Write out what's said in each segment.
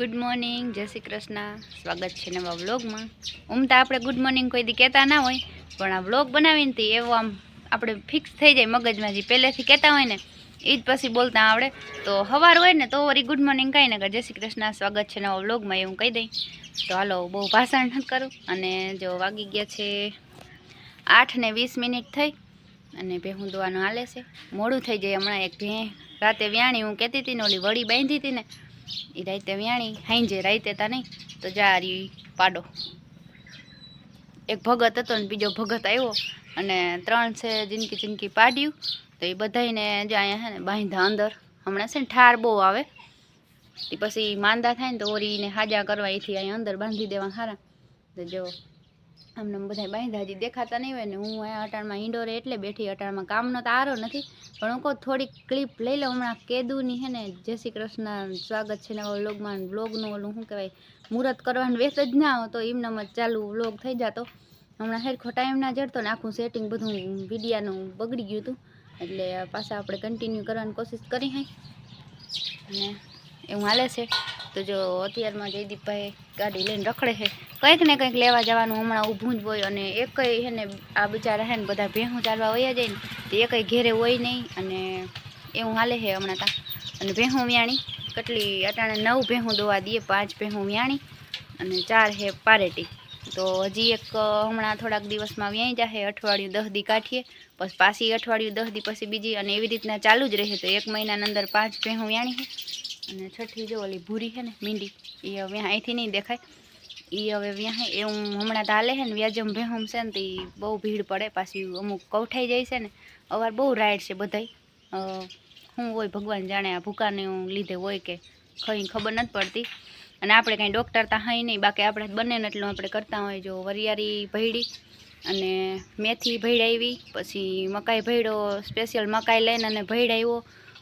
Good morning, જય શ્રી કૃષ્ણ. સ્વાગત છે નવા વ્લોગમાં. ઉમ તો આપણે ગુડ મોર્નિંગ કોઈ દી કહેતા ના હોય, પણ આ વ્લોગ બનાવીને તે એવો આમ આપણે ફિક્સ થઈ જાય મગજમાં જે પહેલેથી કહેતા હોય ને એ જ પછી બોલતા આવડે. તો સવાર હોય ને તો વળી ગુડ મોર્નિંગ કાંઈ ના કર જય શ્રી કૃષ્ણ, સ્વાગત છે નવા વ્લોગમાં એવું કહી દઈ. તો હાલો, બહુ ભાષણ ન કરું. અને જો વાગી ગયા છે આઠ ને વીસ મિનિટ થઈ, અને ભેહું દોવાનું હાલે છે. મોડું થઈ જાય હમણાં એક ભે. રાતે વ્યાણી હું કહેતી હતી ને ઓલી વળી બાંધી હતી ને એ રાતે વ્યાણી, હાંજે રાતે તા નહીં તો જારી પાડો. એક ભગત હતો ને બીજો ભગત આવ્યો, અને ત્રણ છે જિંદગી જિંદગી પાડ્યું, તો એ બધાને જે અહીંયા છે ને બાંધા અંદર, હમણાં છે ને ઠાર બહુ આવે. એ પછી માંદા થાય ને તો ઓરીને હાજા કરવા એથી અહીંયા અંદર બાંધી દેવા સારા તો જો અમને બધા બાંધા હજી દેખાતા નહીં હોય ને હું અહીંયા અટાણમાં ઇન્ડોરે એટલે બેઠી અટાણમાં કામનો તો આરો નથી. પણ હું કહું થોડીક ક્લિપ લઈ લઉં. હમણાં કેદુની હે ને, જય શ્રી કૃષ્ણ સ્વાગત છે નવા વ્લોગમાં, વ્લોગનું ઓલું શું કહેવાય, મુહૂર્ત કરવાનું વેસ જ ના હોતો એમનામ જ ચાલુ વ્લોગ થઈ જતો. હમણાં હેરખો ટાઈમ ના જડતો ને આખું સેટિંગ બધું વિડીયાનું બગડી ગયું હતું. એટલે પાછા આપણે કન્ટિન્યુ કરવાની કોશિશ કરી હે. અને એવું હાલે છે. તો જો અત્યારમાં જયદીપભાઈ ગાડી લઈને રખડે છે. કંઈક ને કંઈક લેવા જવાનું હમણાં ઊભું જ હોય અને એકય છે ને આ બિચારા છે ને બધા ભેહું ચાલવા વયા જાય ને તો એકય ઘેરે હોય નહીં અને એવું હાલે છે હમણાં તા. અને ભેહું વ્યાણી, કેટલી અટાણે નવ ભેહું દોવા દઈએ, પાંચ ભેહું વ્યાણી અને ચાર છે પારેટી. તો હજી એક હમણાં થોડાક દિવસમાં વ્યાઈ જશે અઠવાડિયું દસ દી કાઢીએ, પછી પાછી અઠવાડિયું દસ દી પછી બીજી અને એવી રીતના ચાલુ જ રહે તો એક મહિનાની અંદર પાંચ ભેહું વ્યાણી છે. અને છઠ્ઠી જો ઓલી ભૂરી છે ને, મીંડી એ હવે અહીંથી નહીં દેખાય. એ હવે વ્યાહે એવું હમણાં તો હાલે છે ને વ્યાજમ ભેહમ છે ને, તે બહુ ભીડ પડે. પાછી અમુક કૌઠાઈ જાય છે ને, અવાર બહુ રાઈડ છે બધાય. હું હોય ભગવાન જાણે આ ભૂકાને લીધે હોય કે કંઈ ખબર નથી પડતી. અને આપણે કાંઈ ડૉક્ટર તો હાઈ નહીં, બાકી આપણે બને ને એટલું આપણે કરતા હોય. જો વરિયાળી ભૈડી અને મેથી ભયડાવી પછી મકાઈ ભૈડો સ્પેશિયલ મકાઈ લઈને અને ભયડાવ્યો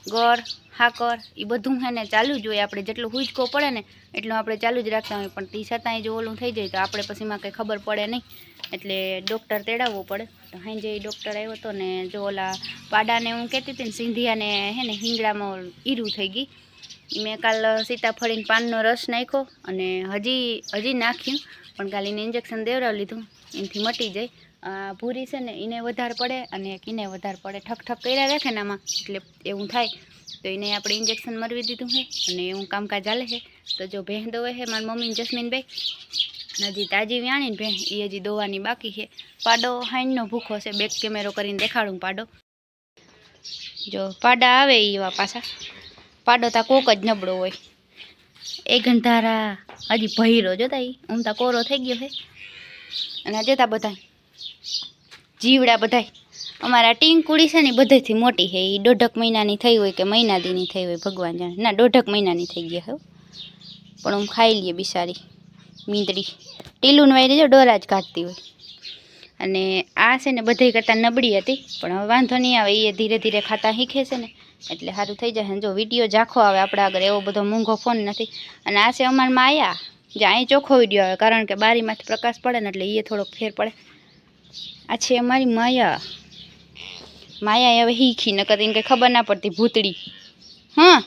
ગોળ હાકર એ બધું હે ને ચાલુ જ હોય. આપણે જેટલું હુંચકો પડે ને એટલું આપણે ચાલુ જ રાખતા હોય પણ તે છતાંય જો ઓલું થઈ જાય તો આપણે પછીમાં કંઈ ખબર પડે નહીં. એટલે ડૉક્ટર તેડાવવો પડે. તો હાંજે એ ડૉક્ટર આવ્યો હતો ને જો ઓલા પાડાને હું કહેતી હતી ને, સિંધિયાને હે ને હિંગડામાં ઈરું થઈ ગઈ. મેં કાલ સીતાફળીને પાનનો રસ નાખ્યો અને હજી હજી નાખ્યું. પણ કાલે એને ઇન્જેક્શન દેવડાવી લીધું. એનાથી મટી જાય. ભૂરી છે ને એને વધારે પડે અને કીને વધારે પડે ઠક ઠક કર્યા રાખે ને આમાં. એટલે એવું થાય. તો એને આપણે ઇન્જેક્શન મરવી દીધું છે અને એવું કામકાજ ચાલે છે. તો જો ભેં દોવે છે મારી મમ્મી જસ્મીનભાઈ. હજી તાજી વ્યાણી ને ભેં એ હજી દોવાની બાકી છે. પાડો હાઈનનો ભૂખો છે. બેક કેમેરો કરીને દેખાડું પાડો. જો પાડા આવે એવા પાછા. પાડો તા કોક જ નબળો હોય. એ ગંધારા હજી ભૈરો જોતા એ ઊંઘતા કોરો થઈ ગયો છે. અને જોતા બધા જીવડા બધાય. અમારા ટીંકુડી છે ને બધેથી મોટી છે. એ દોઢક મહિનાની થઈ હોય કે મહિના દીની થઈ હોય, ભગવાન જાણે. ના, દોઢક મહિનાની થઈ ગયા હો. પણ હું ખાઈ લઈએ બિસારી મીંદડી. ટીલું વાયરી જો ડોરા જ કાઢતી હોય. અને આ છે ને બધાય કરતાં નબળી હતી, પણ હવે વાંધો નહીં આવે એ ધીરે ધીરે ખાતા શીખે છે ને. એટલે સારું થઈ જશે જો વીડિયો ઝાખો આવે, આપણા આગળ એવો બધો મોંઘો ફોન નથી. અને આ છે અમારમાં આયા. જે અહીં ચોખ્ખો વીડિયો આવે, કારણ કે બારીમાંથી પ્રકાશ પડે ને એટલે એ થોડોક ફેર પડે. આ છે અમારી માયા. માયા હવે હીખી ન એને કંઈ ખબર ના પડતી ભૂતડી. હા?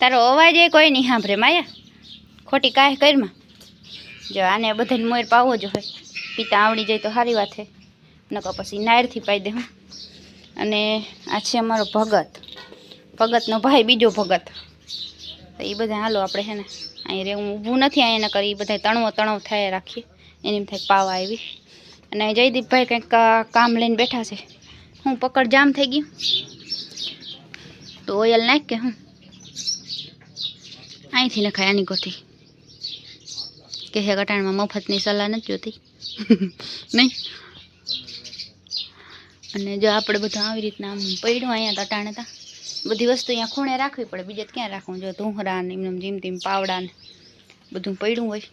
તારો અવાજ એ કોઈ નહીં સાંભળે, માયા. ખોટી કાંઈ કરમાં. જો આને બધાને મોર પાવો જ હોય. પિતા આવડી જાય તો સારી વાત છે નકર પછી નાયરથી પાઈ દે અને આ છે અમારો ભગત. ભગતનો ભાઈ બીજો ભગત. તો એ બધા હાલો આપણે છે ને અહીં રહેવું ઊભું નથી અહીંયા નકર એ બધા તણવો તણવ થાય રાખીએ. એની થાય પાવા આવી. અને જયદીપભાઈ કંઈક કામ લઈને બેઠા છે. હું પકડ જામ થઈ ગયું તો ઓયલ નાખ કે હું? અહીંથી નખાય આની ગોથી કે હે કટાણમાં મફતની સલાહ નથી જોતી. નહીં? અને જો આપણે બધું આવી રીતના આમ પડ્યું અહીંયા તટાણે તા. બધી વસ્તુ અહીંયા ખૂણે રાખવી પડે. બીજે ક્યાં રાખવું? જો ધૂંહરા ને એમને જીમ તીમ પાવડા ને બધું પડ્યું હોય.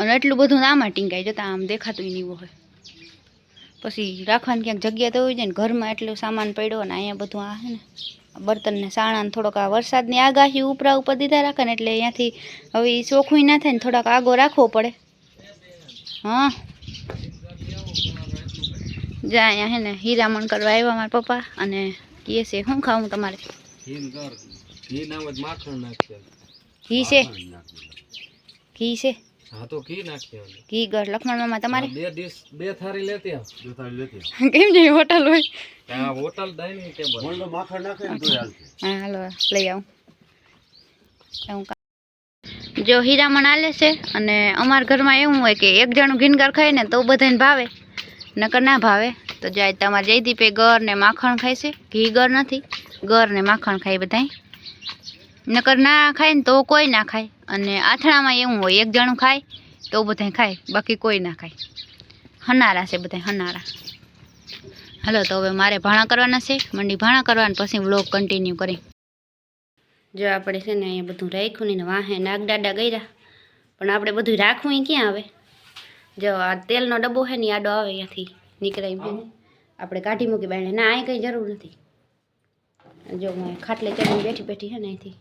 અને એટલું બધું આમાં ટીંગાઈ જતા આમ દેખાતું નહીં હોય. પછી રાખવાની ક્યાંક જગ્યા તો હોય જાય ને ઘરમાં એટલો સામાન પડ્યો ને અહીંયા બધું આ છે ને બર્તનને સાણાને સાણા ને થોડોક આ વરસાદની આગાહી ઉપરા ઉપર દીધા રાખે ને એટલે અહીંયાથી હવે એ ચોખ્ખું ના થાય ને થોડાક આગો રાખવો પડે. હા. જા અહીંયા હે ને હીરામણ કરવા આવ્યા મારા પપ્પા અને કહે છે શું ખાવું તમારે? ઘી છે? ઘી છે? હા તો ઘી લખમણ મામા તમારે? બે ડીશ બે થારી લેતી આવ બે થારી લેતી કેમ જેવી હોટલ હોય? આ હોટલ ડાઇનિંગ ટેબલ. માખણ નાખે ને તોય હાલશે. હા હાલો લઈ આવું. કા- જો હીરામણ આલે છે અને અમારા ઘરમાં એવું હોય કે એક જણું ઘીનગર ખાય ને તો બધાને ભાવે નકર ના ભાવે. તો જાય તમારે જયદીપે ગર ને માખણ ખાય છે. ઘી ગર નથી ગર ને માખણ ખાય બધાય. નકર ના ખાય ને તો કોઈ ના ખાય. અને આથણામાં એવું હોય, એક જણું ખાય, તો બધાય ખાય, બાકી કોઈ ના ખાય. હનારા છે બધાય, હનારા. હલો, તો હવે મારે ભાણા કરવાના છે. મંડી ભાણા કરવાના પછી વ્લોગ કન્ટિન્યુ કરી. જો આપણે છે ને અહીંયા બધું રાખ્યું ને વાહે નાગડાડા ગયા પણ આપણે બધું રાખવું એ ક્યાં આવે? જો આ તેલનો ડબ્બો છે ને આડો આવે અહીંયાથી નીકળે આપણે કાઢી મૂકી બાયણે. ના અહીં કંઈ જરૂર નથી. જો હું ખાટલે ચડીને બેઠી બેઠી છે ને અહીંથી.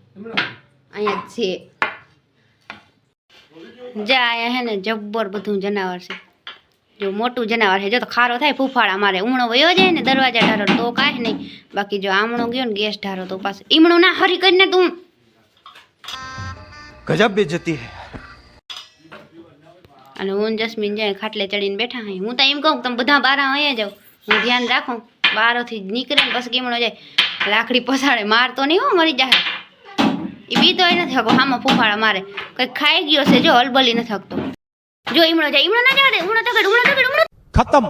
અહીંયા છે. જા અહીંયા હે ને જબ્બર બધું જનાવર છે. જો મોટું જનાવર છે જો તો ખારો થાય ફૂફાળા મારે. ઉમણો વયો જાય ને દરવાજા ઢારો તો કાંઈ નહીં. બાકી જો આમણો ગયો ને ગેસ ઢારો તો પાસે ઈમણો ના હરી કરીને તું. ગજબ બેજતી હે. અને હું જસ્મીન જાય ખાટલે ચડીને બેઠા હોય હું તો એમ કહું તમે બધા બારા અહીંયા જાઓ. હું ધ્યાન રાખું. બારોથી નીકળે ને પછી કેમણો જાય. લાકડી પસાડે માર તો નહીં હો મરી જાય એ બીતોય નથી હકો હામાં ફૂફાળા મારે. કઈ ખાઈ ગયો છે, જો અલબલી ન હકતો જો ઈમણો જાય ઈમણો ના જવા ઈમણો તગડ ઈમણો તગડ ઈમણો ખતમ.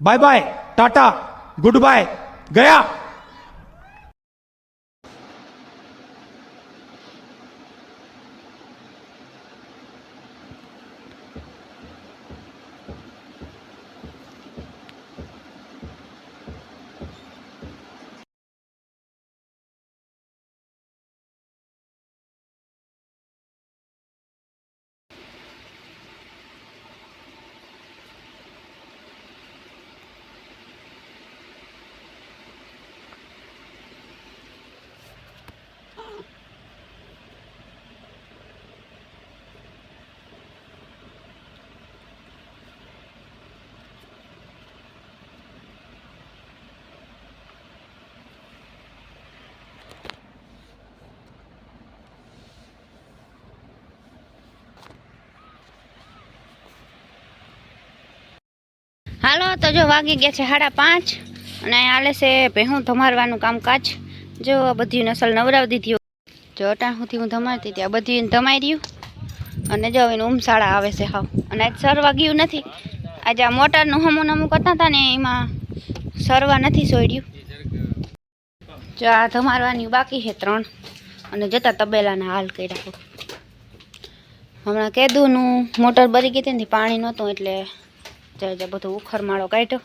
Bye bye, tata good bye ગયા. હાલો, તો જો વાગી ગયા છે સાડા પાંચ અને હાલે છે ભેહું ધમારવાનું કામકાજ. જો બધી નસલ નવરાવી દીધી જો અટાણ સુધી હું ધમારતી હતી, આ બધી ધમાઈ રહ્યું. અને જો એનું ઉમસાળા આવે છે હાવ. અને આજ સરવા ગયું નથી. આજે આ મોટરનું હમું નમું કરતા હતા ને એમાં સરવા નથી સોડ્યું જો આ ધમારવાની બાકી છે ત્રણ. અને જતા તબેલાના હાલ કર્યા. તો હમણાં કેદુનું મોટર બરી ગઈ હતી પાણી નહોતું એટલે જાય જાય, બધું ઉખરમાળો કાઢ્યો.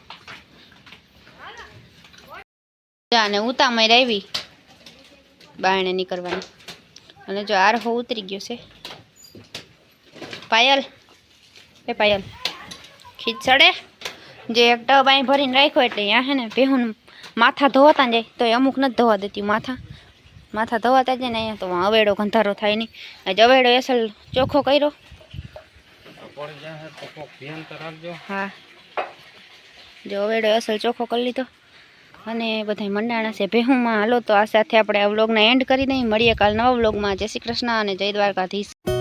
અને ઉતામય આવી. બાયણે નીકળવાની. અને જો આરહો ઉતરી ગયો છે. પાયલ. એ પાયલ. ખીચડે જે એક ટબ અહીં ભરીને રાખ્યો એટલે અહીંયા હે ને ભેહું માથા ધોવાતા જાય, તો અમુક નથી ધોવા દેતી માથા. માથા ધોવાતા જાય ને અહીંયા તો અવેડો ગંધારો થાય નહીં. આજે અવેડો એસલ ચોખ્ખો કર્યો. જો વેડો અસલ ચોખ્ખો કરી લીધો. અને બધા મંડાણા છે, ભેહુંમાં. હાલો તો આ સાથે આપણે આ વ્લોગને એન્ડ કરી દઈએ. મળીએ કાલ નવા વ્લોગમાં જય શ્રી કૃષ્ણ અને જય દ્વારકાધીશ.